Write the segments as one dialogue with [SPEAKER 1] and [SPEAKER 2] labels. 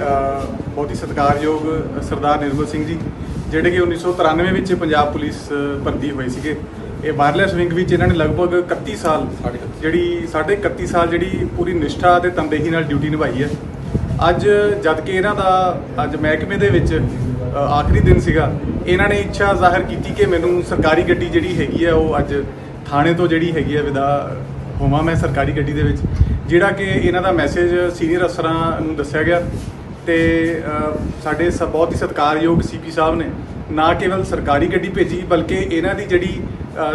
[SPEAKER 1] ਬਹੁਤ ਹੀ ਸਤਿਕਾਰਯੋਗ ਸਰਦਾਰ ਨਿਰਮਲ ਸਿੰਘ ਜੀ ਜਿਹੜੇ ਕਿ 1993 ਵਿੱਚ ਪੰਜਾਬ ਪੁਲਿਸ ਭਰਤੀ ਹੋਏ ਸੀਗੇ। ਇਹ ਵਾਇਰਲੈਸ ਵਿੰਗ ਵਿੱਚ ਇਹਨਾਂ ਨੇ ਲਗਭਗ 31 ਸਾਲ। ਜਿਹੜੀ ਸਾਢੇ 31 ਸਾਲ ਜਿਹੜੀ ਪੂਰੀ ਨਿਸ਼ਠਾ ਤੇ ਤਨਦੇਹੀ ਨਾਲ ਡਿਊਟੀ ਨਿਭਾਈ ਹੈ। ਅੱਜ ਜਦ ਕਿ ਇਹਨਾਂ ਦਾ ਅੱਜ ਮਹਿਕਮੇ ਦੇ ਵਿੱਚ ਆਖਰੀ ਦਿਨ ਸੀਗਾ ਇਹਨਾਂ ਨੇ ਇੱਛਾ ਜ਼ਾਹਰ ਕੀਤੀ ਕਿ ਮੈਨੂੰ ਸਰਕਾਰੀ ਗੱਡੀ ਜਿਹੜੀ ਹੈਗੀ ਹੈ ਉਹ ਅੱਜ ਥਾਣੇ ਤੋਂ ਜਿਹੜੀ ਹੈਗੀ ਹੈ ਵਿਦਾ ਹੋਵਾਂ ਮੈਂ ਸਰਕਾਰੀ ਗੱਡੀ ਦੇ ਵਿੱਚ। ਜਿਹੜਾ ਕਿ ਇਹਨਾਂ ਦਾ ਮੈਸੇਜ ਸੀਨੀਅਰ ਅਫਸਰਾਂ ਨੂੰ ਦੱਸਿਆ ਗਿਆ ਤੇ ਸਾਡੇ ਸ, ਬਹੁਤ ਹੀ ਸਤਿਕਾਰਯੋਗ ਸੀਪੀ ਸਾਹਿਬ ਨੇ ਨਾ ਕੇਵਲ ਸਰਕਾਰੀ ਗੱਡੀ ਭੇਜੀ, ਬਲਕਿ ਇਹਨਾਂ ਦੀ ਜਿਹੜੀ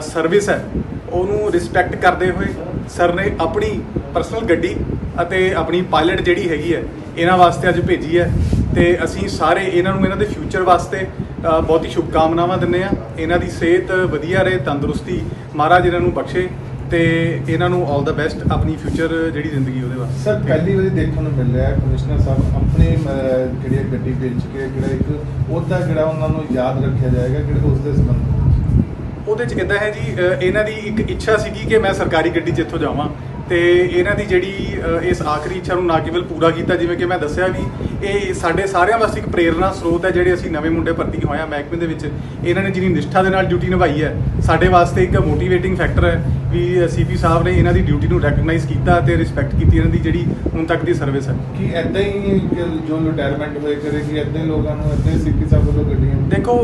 [SPEAKER 1] ਸਰਵਿਸ ਹੈ, ਉਹਨੂੰ ਰਿਸਪੈਕਟ ਕਰਦੇ ਹੋਏ ਸਰ ਨੇ ਆਪਣੀ ਪਰਸਨਲ ਗੱਡੀ ਅਤੇ ਆਪਣੀ ਪਾਇਲਟ ਜਿਹੜੀ ਹੈਗੀ ਹੈ, ਇਹਨਾਂ ਵਾਸਤੇ ਅੱਜ ਭੇਜੀ ਹੈ। ਤੇ ਅਸੀਂ ਸਾਰੇ ਇਹਨਾਂ ਨੂੰ, ਇਹਨਾਂ ਦੇ ਫਿਊਚਰ ਵਾਸਤੇ ਬਹੁਤ ਹੀ ਸ਼ੁਭਕਾਮਨਾਵਾਂ ਦਿੰਦੇ ਆ ਇਹਨਾਂ ਦੀ ਸਿਹਤ ਵਧੀਆ ਰਹੇ, ਤੰਦਰੁਸਤੀ ਮਹਾਰਾਜ ਇਹਨਾਂ ਨੂੰ ਬਖਸ਼ੇ। ਤੇ ਇਹਨਾਂ ਨੂੰ 올 ਦਾ ਬੈਸਟ ਆਪਣੀ ਫਿਊਚਰ ਜਿਹੜੀ ਜ਼ਿੰਦਗੀ ਉਹਦੇ ਵਾਸਤੇ।
[SPEAKER 2] ਸਰ ਪਹਿਲੀ ਵਾਰੀ ਦੇਖਣ ਨੂੰ ਮਿਲ ਰਿਹਾ ਹੈ ਕਮਿਸ਼ਨਰ ਸਾਹਿਬ ਆਪਣੀ ਜਿਹੜੀ ਹੈ ਗੱਡੀ ਵੇਚ ਕੇ ਜਿਹੜਾ ਇੱਕ ਉਹਦਾ ਜਿਹੜਾ ਉਹਨਾਂ ਨੂੰ ਯਾਦ ਰੱਖਿਆ ਜਾਏਗਾ ਕਿਹੜੇ ਉਸ ਦੇ ਸੰਬੰਧ
[SPEAKER 1] ਉਹਦੇ ਚ ਇਦਾਂ ਹੈ ਜੀ ਇਹਨਾਂ ਦੀ ਇੱਕ ਇੱਛਾ ਸੀਗੀ ਕਿ ਮੈਂ ਸਰਕਾਰੀ ਗੱਡੀ 'ਚ ਇੱਥੋਂ ਜਾਵਾਂ ਤੇ ਇਹਨਾਂ ਦੀ ਜਿਹੜੀ ਇਸ ਆਖਰੀ ਇੱਛਾ ਨੂੰ ਨਾ ਕੇਵਲ ਪੂਰਾ ਕੀਤਾ ਜਿਵੇਂ ਕਿ ਮੈਂ ਦੱਸਿਆ ਵੀ ਇਹ ਸਾਡੇ ਸਾਰਿਆਂ ਵਾਸਤੇ ਇੱਕ ਪ੍ਰੇਰਣਾ ਸਰੋਤ ਹੈ ਜਿਹੜੇ ਅਸੀਂ ਨਵੇਂ ਮੁੰਡੇ ਭਰਤੀ ਹੋਏ ਆ ਮਹਿਕਮੇ ਦੇ ਵਿੱਚ। ਇਹਨਾਂ ਨੇ ਜਿੰਨੀ ਨਿਸ਼ਠਾ ਦੇ ਨਾਲ ਡਿਊਟੀ ਨਿਭਾਈ ਹੈ ਸਾਡੇ ਵਾਸਤੇ ਇੱਕ ਮੋਟੀਵੇਟਿੰਗ ਫੈਕਟਰ ਹੈ। ਵੀ ਸੀਪੀ ਸਾਹਿਬ ਨੇ ਇਹਨਾਂ ਦੀ ਡਿਊਟੀ ਨੂੰ ਰੈਕਗਨਾਈਜ਼ ਕੀਤਾ ਤੇ ਰਿਸਪੈਕਟ ਕੀਤੀ ਇਹਨਾਂ ਦੀ ਜਿਹੜੀ ਹੁਣ ਤੱਕ ਦੀ ਸਰਵਿਸ ਹੈ।
[SPEAKER 2] ਕਿ ਐਦਾਂ ਹੀ ਕਿ ਜੋ ਰਿਟਾਇਰਮੈਂਟ ਹੋਏ ਕਰੇਗੀ ਐਦਾਂ ਹੀ ਲੋਕਾਂ ਨੂੰ ਐਦਾਂ ਸਿੱਖੀ ਸਾਹਿਬ ਵੱਲੋਂ ਗੱਡੀਆਂ
[SPEAKER 1] ਦੇਖੋ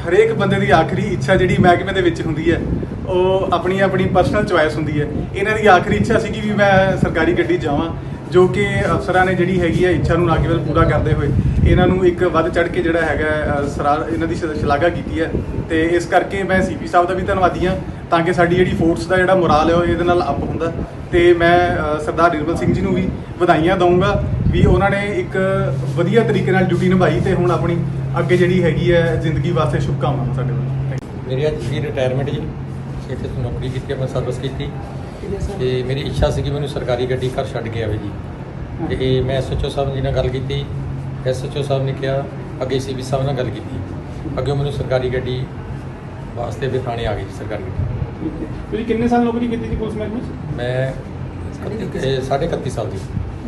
[SPEAKER 1] ਹਰੇਕ ਬੰਦੇ ਦੀ ਆਖਰੀ ਇੱਛਾ ਜਿਹੜੀ ਮਹਿਕਮੇ ਦੇ ਵਿੱਚ ਹੁੰਦੀ ਹੈ ਉਹ ਆਪਣੀ ਆਪਣੀ ਪਰਸਨਲ ਚੁਆਇਸ ਹੁੰਦੀ ਹੈ। ਇਹਨਾਂ ਦੀ ਆਖਰੀ ਇੱਛਾ ਸੀਗੀ ਵੀ ਮੈਂ ਸਰਕਾਰੀ ਗੱਡੀ ਜਾਵਾਂ ਜੋ ਕਿ ਅਫਸਰਾਂ ਨੇ ਜਿਹੜੀ ਹੈਗੀ ਹੈ ਇੱਛਾ ਨੂੰ ਕੇਵਲ ਪੂਰਾ ਕਰਦੇ ਹੋਏ ਇਹਨਾਂ ਨੂੰ ਇੱਕ ਵੱਧ ਚੜ ਕੇ ਜਿਹੜਾ ਹੈਗਾ ਸਰਾ ਇਹਨਾਂ ਦੀ ਸ਼- ਸ਼ਲਾਘਾ ਕੀਤੀ ਹੈ। ਤੇ ਇਸ ਕਰਕੇ ਮੈਂ ਸੀਪੀ ਸਾਹਿਬ ਦਾ ਵੀ ਧੰਨਵਾਦੀ ਹਾਂ ਤਾਂ ਕਿ ਸਾਡੀ ਜਿਹੜੀ ਫੋਰਸ ਦਾ ਜਿਹੜਾ ਮੋਰਾਲ ਹੈ ਉਹ ਇਹਦੇ ਨਾਲ ਅਪ ਹੁੰਦਾ। ਤੇ ਮੈਂ ਸਰਦਾਰ ਨਿਰਮਲ ਸਿੰਘ ਜੀ ਨੂੰ ਵੀ ਵਧਾਈਆਂ ਦਊਂਗਾ ਵੀ ਉਹਨਾਂ ਨੇ ਇੱਕ ਵਧੀਆ ਤਰੀਕੇ ਨਾਲ ਡਿਊਟੀ ਨਿਭਾਈ ਤੇ ਹੁਣ ਆਪਣੀ ਅੱਗੇ ਜਿਹੜੀ ਹੈਗੀ ਹੈ ਜ਼ਿੰਦਗੀ ਵਾਸਤੇ ਸ਼ੁਭਕਾਮਨਾਵਾਂ ਸਾਡੇ ਵੱਲੋਂ.
[SPEAKER 3] ਮੇਰੀ ਅੱਜ ਜੀ ਰਿਟਾਇਰਮੈਂਟ ਜੀ ਇੱਥੇ ਤੋਂ ਨੌਕਰੀ ਕੀਤੀ ਮੈਂ ਸਰਵਿਸ ਕੀਤੀ। ਤੇ ਮੇਰੀ ਇੱਛਾ ਸੀ ਕਿ ਮੈਨੂੰ ਸਰਕਾਰੀ ਗੱਡੀ ਘਰ ਛੱਡ ਕੇ ਆਵੇ ਜੀ। ਤੇ ਮੈਂ ਐਸਐਚਓ ਸਾਹਿਬ ਜੀ ਨਾਲ ਗੱਲ ਕੀਤੀ। ਐਸਐਚਓ ਸਾਹਿਬ ਨੇ ਕਿਹਾ ਅੱਗੇ ਸੀਬੀ ਸਾਹਿਬ ਨਾਲ ਗੱਲ ਕੀਤੀ। ਅੱਗੇ ਮੈਨੂੰ ਸਰਕਾਰੀ ਗੱਡੀ ਵਾਸਤੇ ਵੀ ਥਾਣੇ ਆ ਗਈ ਸਰਕਾਰੀ ਗੱਡੀ।
[SPEAKER 4] ਤੁਸੀਂ ਕਿੰਨੇ ਸਾਲ ਨੌਕਰੀ ਕੀਤੀ ਸੀ ਪੁਲਿਸ ਮਹਿਕਮੇ 'ਚ?
[SPEAKER 3] ਮੈਂ ਸਾਢੇ 31 ਸਾਲ ਦੀ।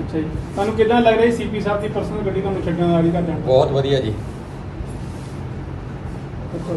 [SPEAKER 4] ਅੱਛਾ ਜੀ। ਤੁਹਾਨੂੰ ਕਿਦਾਂ ਲੱਗ ਰਿਹਾ ਸੀਪੀ ਸਾਹਿਬ ਦੀ ਪਰਸਨਲ ਗੱਡੀ ਤੁਹਾਨੂੰ ਛੱਡਣ ਵਾਲੀ ਜਾਣ
[SPEAKER 3] ਬਹੁਤ ਵਧੀਆ ਜੀ।
[SPEAKER 4] ਦਾ